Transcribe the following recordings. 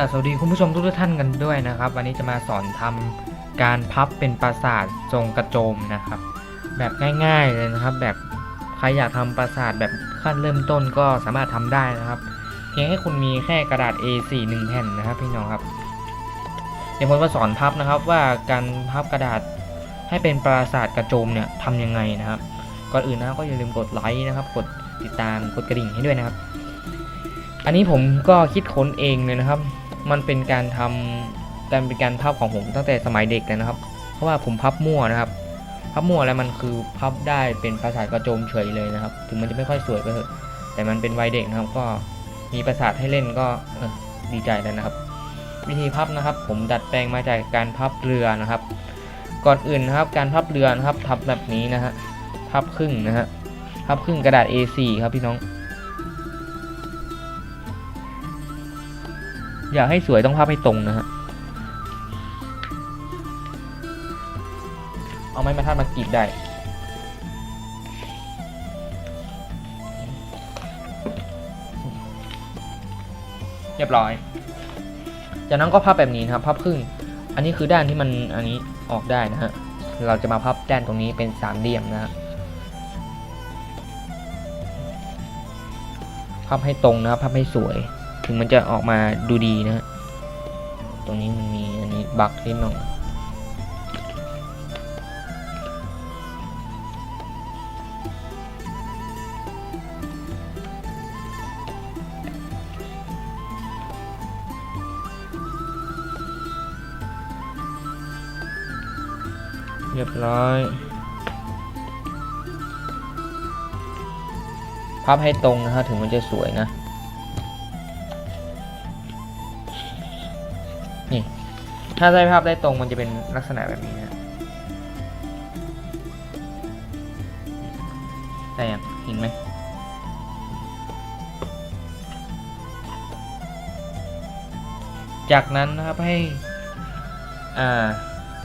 กราบสวัสดีคุณผู้ชมทุกท่านกันด้วยนะครับ วันนี้จะมาสอนทำการพับเป็นปราสาททรงกระโจมนะครับ แบบง่าย ๆเลยนะครับ แบบใครอยากทำปราสาทแบบขั้นเริ่มต้นก็สามารถทำได้นะครับ เพียงให้คุณมีแค่กระดาษ A4 หนึ่งแผ่นนะครับพี่น้องครับ เดี๋ยวผมจะสอนพับนะครับว่าการพับกระดาษให้เป็นปราสาทกระโจมเนี่ยทำยังไงนะครับ ก่อนอื่นนะก็อย่าลืมกดไลค์นะครับ กดติดตามกดกระดิ่งให้ด้วยนะครับ อันนี้ผมก็คิดค้นเองเลยนะครับ มันเป็นการทำการเป็นการพับของผมตั้งแต่สมัยเด็กเลยนะครับ เพราะว่าผมพับมั่วนะครับ พับมั่วแล้วมันคือพับได้เป็นปราสาทกระโจมเฉยเลยนะครับ ถึงมันจะไม่ค่อยสวยก็เถอะ แต่มันเป็นวัยเด็กนะครับ ก็มีปราสาทให้เล่นก็ดีใจแล้วนะครับ วิธีพับนะครับ ผมดัดแปลงมาจากการพับเรือนะครับ ก่อนอื่นนะครับ การพับเรือนะครับพับแบบนี้นะฮะพับครึ่งนะฮะพับครึ่งกระดาษ A4 ครับพี่น้อง อยากให้สวยต้องพับให้ตรงนะฮะ เอาไม้บรรทัดมากรีดได้ เรียบร้อย จากนั้นก็พับแบบนี้นะครับพับครึ่ง อันนี้คือด้านที่มันอันนี้ออกได้นะฮะ เราจะมาพับด้านตรงนี้เป็นสามเหลี่ยมนะฮะพับให้ตรงนะครับพับให้สวย ถึงมันจะออกมาดูดีนะฮะตรงนี้มันมีอันนี้บักนิดหน่อยเรียบร้อยพับให้ตรงนะฮะถึงมันจะสวยนะ ถ้าได้ภาพได้ตรงมันจะเป็นลักษณะแบบนี้นะแต่ยังเห็นไหมจากนั้นนะครับให้อ่า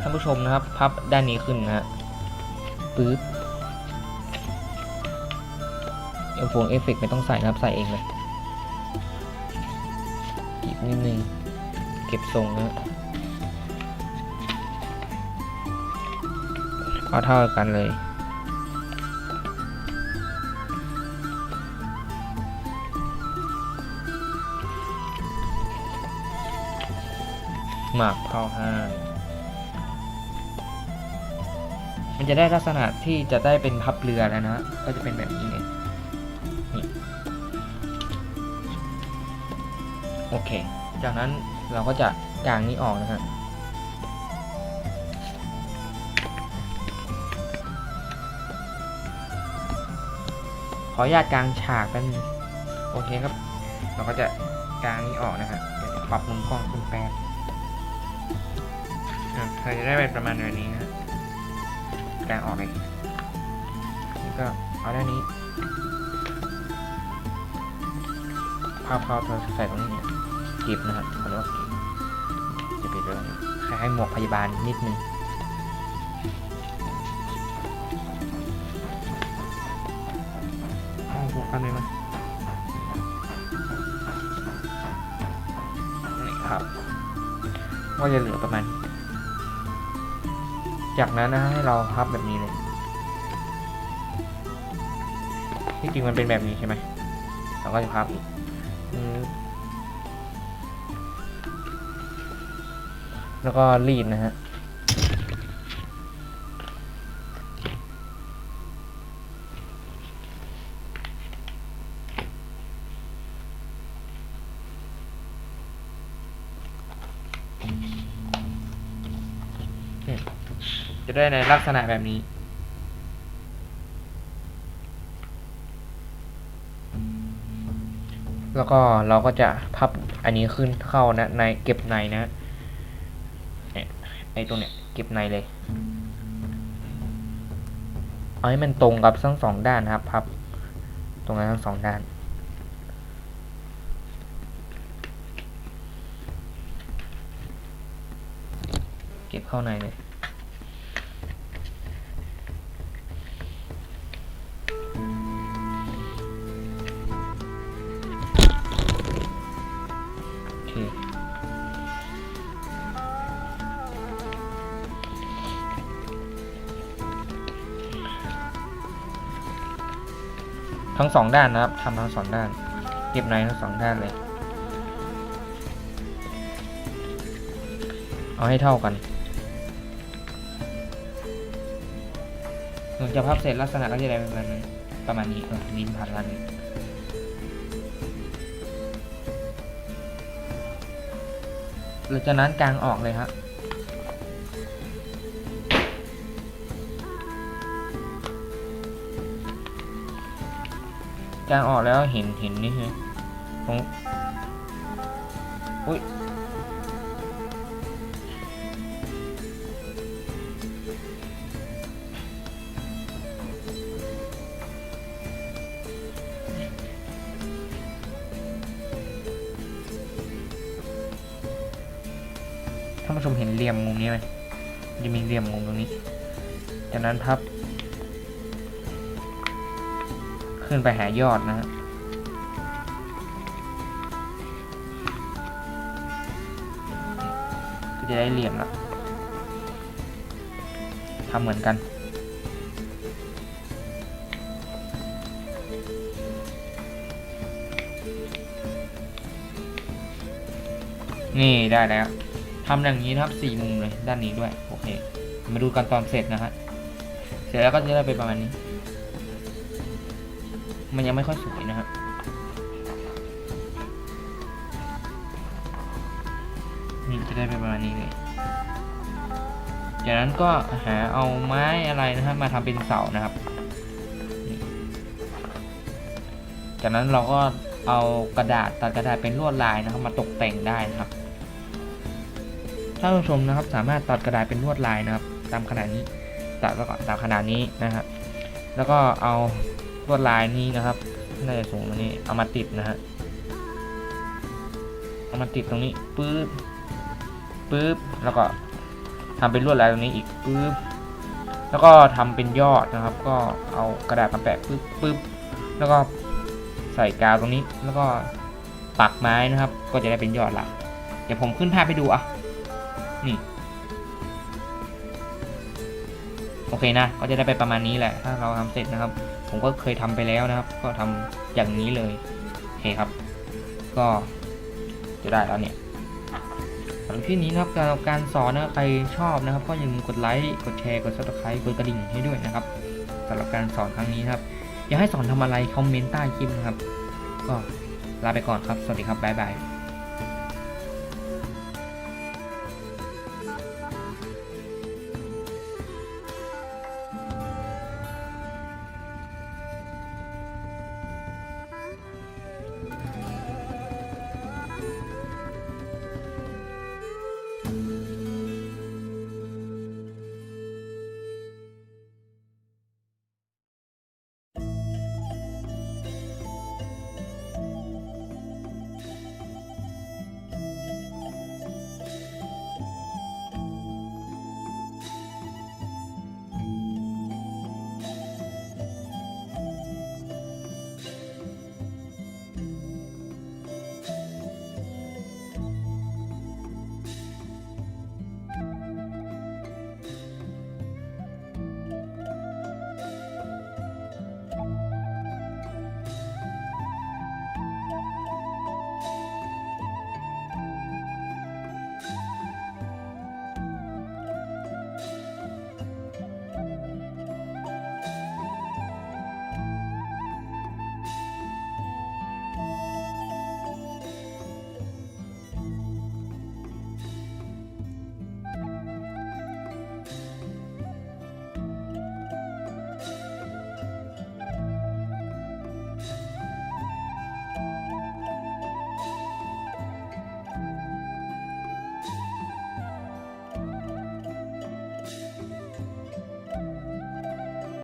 ท่านผู้ชมนะครับพับด้านนี้ขึ้นนะฮะปึ๊บเอฟโฟนเอฟเฟกไม่ต้องใส่นะครับใส่เองเลยกีบนิดนึงเก็บทรงนะ เอาเท่ากันเลย หมากเข้าห้ามันจะได้ลักษณะที่จะได้เป็นพับเรือแล้วนะ ก็จะเป็นแบบนี้เนี่ยโอเค จากนั้นเราก็จะกางนี้ออกนะฮะ ขออนุญาตกลางฉากแป๊บนึงโอเคครับ เราก็จะกลางนี้ออกนะฮะเดี๋ยวปรับมุมกล้องขึ้นแป๊บอะเราจะได้เป็นประมาณแบบนี้นะฮะกางออกเลยนี่ก็เอาด้านนี้ภาพเขาเราใส่ตรงนี้เนี่ยเก็บนะครับเขาเรียกว่าเก็บจะไปเลยคล้ายๆหมวกพยาบาลนิดนึง อันเลยมานี่ครับว่าจะเหลือประมาณ จากนั้นนะให้เราพับแบบนี้เลยที่จริงมันเป็นแบบนี้ใช่ไหมเราก็จะพับอีกแล้วก็รีดนะฮะ จะได้ในลักษณะแบบนี้ แล้วก็เราก็จะพับอันนี้ขึ้นเข้านะในเก็บในนะเนี่ยไอ้ตรงเนี้ยเก็บในเลยเอาให้มันตรงกับทั้งสองด้านนะครับพับ ตรงนั้นทั้งสองด้าน เก็บเข้าในเลย ทั้งสองด้านนะครับทำทั้งสองด้าน เก็บในทั้งสองด้านเลย เอาให้เท่ากันหลังจากพับเสร็จลักษณะก็จะได้ประมาณนั้ประมาณนี้เออลิ้นผ่านลันเลยหลังจากนั้นกลางออกเลยฮะ กางออกแล้วเห็นเห็นนี่ฮะตรงอุ้ยท่านผู้ชมเห็นเหลี่ยมมุมนี้ไหมจะมีเหลี่ยมมุมตรงนี้ จากนั้นพับ ขึ้นไปหายอดนะฮะก็จะได้เหลี่ยมละทำเหมือนกันนี่ได้แล้วทำอย่างนี้นะครับสี่มุมเลยด้านนี้ด้วย โอเค มาดูกันตอนเสร็จนะฮะ เสร็จแล้วก็จะได้เป็นประมาณนี้ มันยังไม่ค่อยสวยนะฮะนี่จะได้ประมาณนี้เลยจากนั้นก็หาเอาไม้อะไรนะฮะมาทำเป็นเสานะครับ จากนั้นเราก็เอากระดาษตัดกระดาษเป็นลวดลายนะครับ มาตกแต่งได้นะครับท่านผู้ชมนะครับสามารถตัดกระดาษเป็นลวดลายนะครับ ตามขนาดนี้ตัดแล้วก็ตามขนาดนี้นะครับแล้วก็เอา ลวดลายนี้นะครับน่าจะสูงตรงนี้เอามาติดนะฮะเอามาติดตรงนี้ปึ๊บปึ๊บแล้วก็ทำเป็นลวดลายตรงนี้อีกปึ๊บแล้วก็ทำเป็นยอดนะครับ ก็เอากระดาษมาแปะปึ๊บปึ๊บแล้วก็ใส่กาวตรงนี้ แล้วก็ปักไม้นะครับ ก็จะได้เป็นยอดละเดี๋ยวผมขึ้นภาพให้ดูอะนี่โอเคนะ ก็จะได้ไปประมาณนี้แหละ ถ้าเราทำเสร็จนะครับ ผมก็เคยทำไปแล้วนะครับ ก็ทำอย่างนี้เลยโอเคครับ ก็จะได้แล้วเนี่ยสำหรับคลิปนี้นะครับการการสอนนะใครชอบนะครับ ก็อย่าลืมกดไลค์กดแชร์กด subscribe กดกระดิ่งให้ด้วยนะครับสำหรับการสอนครั้งนี้นครับ อยากให้สอนทำอะไรคอมเมนต์ใต้คลิปนะครับ ก็ลาไปก่อนครับ สวัสดีครับบ๊ายบาย